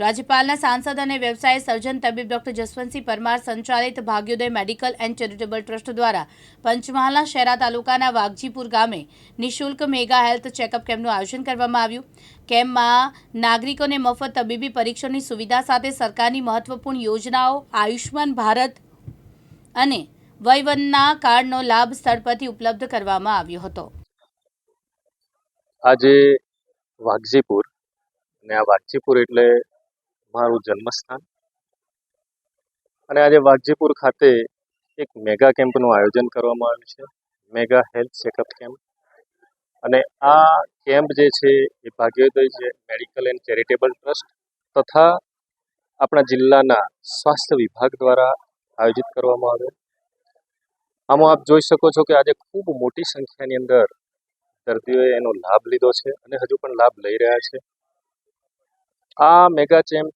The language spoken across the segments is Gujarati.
રાજ્યપાલના સાંસદ અને વ્યવસાય સર્જન તબીબ ડોક્ટર જસવંતસિંહ પરમાર સંચાલિત Bhagyoday medical and charitable trust દ્વારા પંચમહાલના શહેરા તાલુકાના વાઘજીપુર ગામે નિઃશુલ્ક મેગા હેલ્થ ચેકઅપ કેમ્પનું આયોજન કરવામાં આવ્યું. કેમ્પમાં નાગરિકોને મફત તબીબી પરીક્ષણની સુવિધા સાથે સરકારની મહત્વપૂર્ણ યોજનાઓ આયુષ્માન ભારત અને વયવનના કાર્ડનો લાભ સ્થળ પરથી ઉપલબ્ધ કરવામાં આવ્યો હતો. આજે વાઘજીપુર અને આ વાઘજીપુર એટલે મારું જન્મસ્થાન. અને આજે વાઘજીપુર ખાતે એક મેગા કેમ્પનું આયોજન કરવામાં આવ્યું છે. Mega health checkup camp. અને આ કેમ્પ જે છે એ ભાગ્યોદય છે, મેડિકલ એન્ડ ચેરિટેબલ ટ્રસ્ટ તથા આપણા જિલ્લાના સ્વાસ્થ્ય વિભાગ દ્વારા આયોજિત કરવામાં આવ્યો. આમાં આપ જોઈ શકો છો કે આજે ખૂબ મોટી સંખ્યાની અંદર દર્દીઓએ એનો લાભ લીધો છે અને હજુ પણ લાભ લઈ રહ્યા છે. આ મેગા ચેમ્પ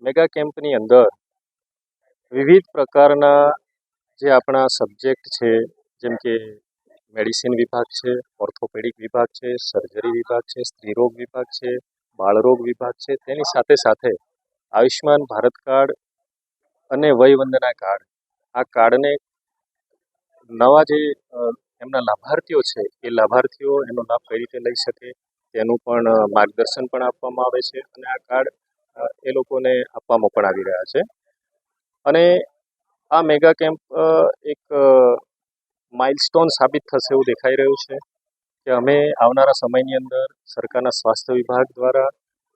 મેગા કેમ્પની અંદર વિવિધ પ્રકારના જે આપણા સબ્જેક્ટ છે, જેમ કે મેડિસિન વિભાગ છે, ઓર્થોપેડિક વિભાગ છે, સર્જરી વિભાગ છે, સ્ત્રીરોગ વિભાગ છે, બાળરોગ વિભાગ છે, તેની સાથે સાથે આયુષ્માન ભારત કાર્ડ અને વયવંદના કાર્ડ. આ કાર્ડને નવા જે એમના લાભાર્થીઓ છે, એ લાભાર્થીઓ એનો લાભ કઈ રીતે લઈ શકે તેનું પણ માર્ગદર્શન પણ આપવામાં આવે છે અને આ કાર્ડ એ લોકોને આપવામાં પણ આવી રહ્યા છે. અને આ મેગા કેમ્પ એક માઇલસ્ટોન સાબિત થશે એવું દેખાઈ રહ્યું છે કે અમે આવનારા સમયની અંદર સરકારના સ્વાસ્થ્ય વિભાગ દ્વારા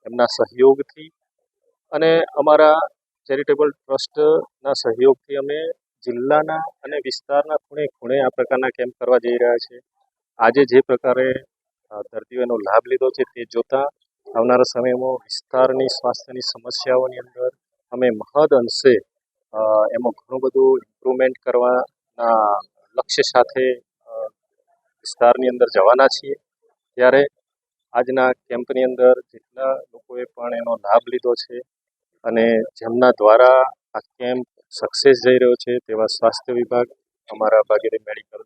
એમના સહયોગથી અને અમારા ચેરિટેબલ ટ્રસ્ટના સહયોગથી અમે જિલ્લાના અને વિસ્તારના ખૂણે ખૂણે આ પ્રકારના કેમ્પ કરવા જઈ રહ્યા છે આજે જે પ્રકારે દર્દીઓનો લાભ લીધો છે તે જોતા આવનારા સમયમાં વિસ્તારની સ્વાસ્થ્યની સમસ્યાઓની અંદર અમે મહદ અંશે એમાં ઘણું બધું ઇમ્પ્રુવમેન્ટ કરવાના લક્ષ્ય સાથે વિસ્તારની અંદર જવાના છીએ. ત્યારે આજના કેમ્પની અંદર જેટલા લોકોએ પણ એનો લાભ લીધો છે અને જેમના દ્વારા આ કેમ્પ સક્સેસ જઈ રહ્યો છે તેવા સ્વાસ્થ્ય વિભાગ, અમારા ભાગીદારી medical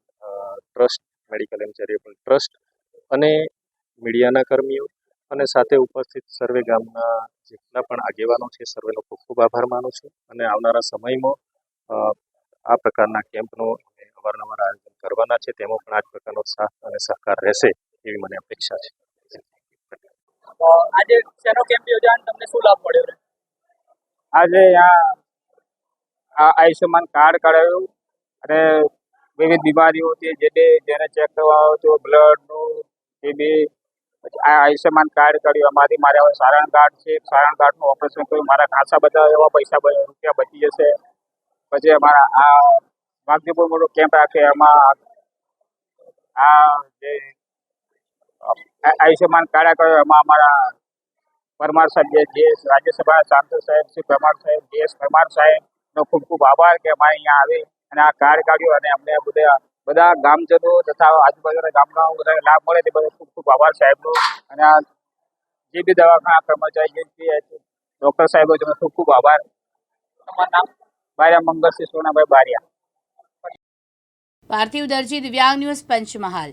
trust medical and charitable trust અને મીડિયાના કર્મીઓ અને સાથે ઉપસ્થિત સર્વે ગામના જેટલા પણ આગેવાનો છે સર્વેનો ખૂબ ખૂબ આભાર માનું છું અને આવનારા સમયમાં આ પ્રકારના કેમ્પનો અવારનવાર આયોજન કરવાના છે તેમાં પણ આ જ પ્રકારનો સાથ અને સહકાર રહેશે એવી મને અપેક્ષા છે. તો આજે શેનો કેમ્પ યોજાણ તમને શું લાભ મળ્યો આજે આ આયુષ્યમાન કાર્ડ કરાવ્યું અને વિવિધ બીમારીઓ હતી જેને જેને ચેક કરવા આવ્યો હતો બ્લડનું ટીબી પછી આ આયુષ્યમાન કાર્ડ કર્યું. એમાંથી મારે હવે સારણ કાર્ડ છે. સારણ કાર્ડનું ઓપરેશન કર્યું. મારા ખાસા બધા એવા પૈસા રૂપિયા બચી જશે. પછી અમારા આ વાઘજીપુર મોટો કેમ્પ રાખે. એમાં આ જે આયુષ્યમાન કાર્ડ કર્યો. એમાં અમારા પરમાર સાહેબ જે રાજ્યસભા સાંસદ સાહેબ શ્રી પરમાર સાહેબ, જે એસ પરમાર સાહેબનો ખૂબ ખૂબ આભાર કે અમારે અહીંયા આવી અને આ કાર્ડ કાઢ્યું અને અમને બધા બધા ગામજનો તથા આજુબાજુના ગામડાઓ બધા લાભ મળે તે બધા ખૂબ ખૂબ આભાર સાહેબનો. અને આ જે બી દવાખાના કર્મચારી જે ડૉક્ટર સાહેબો તેમનો ખૂબ ખૂબ આભાર. તમારું નામ? બારિયા મંગળસિંહ સોનાભાઈ બારિયા. પાર્થિવ દરજી દિવ્યાંગ ન્યૂઝ પંચમહાલ.